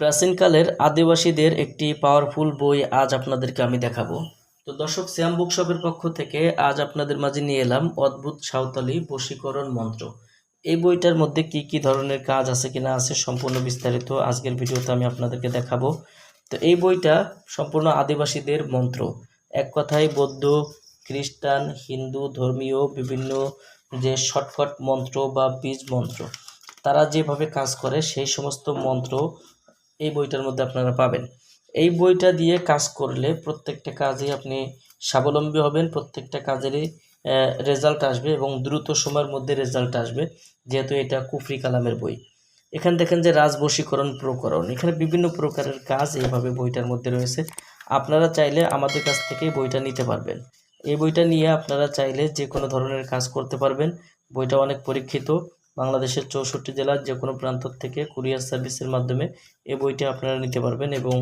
প্রাচীনকালের আদিবাসীদের একটি পাওয়ারফুল বই আজ আপনাদেরকে আমি দেখাবো। তো দর্শক শ্যাম বুক শপের পক্ষ থেকে আজ আপনাদের মাঝে নিয়ে এলাম অদ্ভুত সাঁওতালি বশীকরণ মন্ত্র। এই বইটার মধ্যে কি কি ধরনের কাজ আছে কিনা আছে সম্পূর্ণ বিস্তারিত আজকের ভিডিওতে আমি আপনাদেরকে দেখাবো। তো এই বইটা সম্পূর্ণ আদিবাসীদের মন্ত্র। এক কথায় বৌদ্ধ, খ্রিস্টান, হিন্দু, ধর্মীয়, বিভিন্ন যে শর্টকাট মন্ত্র বা বীজ মন্ত্র, তারা যেভাবে কাজ করে সেই সমস্ত মন্ত্র এই বইটার মধ্যে আপনারা পাবেন। এই বইটা দিয়ে কাজ করলে প্রত্যেকটা কাজে আপনি স্বাবলম্বী হবেন, প্রত্যেকটা কাজেরই রেজাল্ট আসবে এবং দ্রুত সময়ের মধ্যে রেজাল্ট আসবে, যেহেতু এটা কুফরি কালামের বই। এখানে দেখেন যে রাজবশীকরণ প্রকরণ। এখানে বিভিন্ন প্রকারের কাজ এইভাবে বইটার মধ্যে রয়েছে। আপনারা চাইলে আমাদের কাছ থেকে বইটা নিতে পারবেন। এই বইটা নিয়ে আপনারা চাইলে যে কোনো ধরনের কাজ করতে পারবেন। বইটা অনেক পরীক্ষিত। বাংলাদেশের চৌষট্টি জেলার যে কোনো প্রান্ত থেকে কুরিয়ার সার্ভিসের মাধ্যমে এই বইটি আপনারা নিতে পারবেন এবং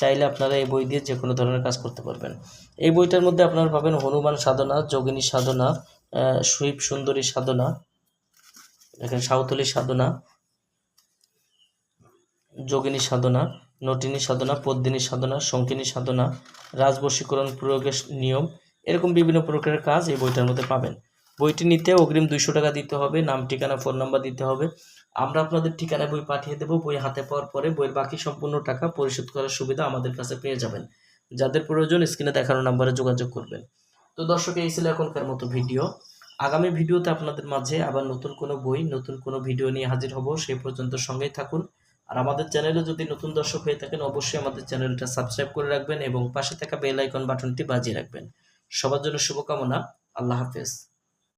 চাইলে আপনারা এই বই দিয়ে যে কোনো ধরনের কাজ করতে পারবেন। এই বইটার মধ্যে আপনারা পাবেন হনুমান সাধনা, যোগিনী সাধনা সুইপ সুন্দরী সাধনা, দেখেন সাঁওতালি সাধনা, যোগিনী সাধনা, নটিনী সাধনা, পদ্মিনী সাধনা, শঙ্কিনী সাধনা, রাজবশীকরণ প্রয়োগের নিয়ম, এরকম বিভিন্ন প্রকারের কাজ এই বইটার মধ্যে পাবেন। বইটি নিতে অগ্রিম দুইশো টাকা দিতে হবে, নাম, ঠিকানা, ফোন নাম্বার দিতে হবে। আমরা আপনাদের ঠিকানায় বই পাঠিয়ে দেবো, বই হাতে পাওয়ার পরে বইয়ের বাকি সম্পূর্ণ টাকা পরিশোধ করার সুবিধা আমাদের কাছে পেয়ে যাবেন। যাদের প্রয়োজন স্ক্রিনে দেখানো নাম্বারে যোগাযোগ করবেন। তো দর্শক, এই ছিল এখনকার মতো ভিডিও। আগামী ভিডিওতে আপনাদের মাঝে আবার নতুন কোনো বই, নতুন কোনো ভিডিও নিয়ে হাজির হব সেই পর্যন্ত সঙ্গেই থাকুন। আর আমাদের চ্যানেলে যদি নতুন দর্শক হয়ে থাকেন, অবশ্যই আমাদের চ্যানেলটা সাবস্ক্রাইব করে রাখবেন এবং পাশে থাকা বেল আইকন বাটনটি বাজিয়ে রাখবেন। সবার জন্য শুভকামনা, আল্লাহ হাফেজ।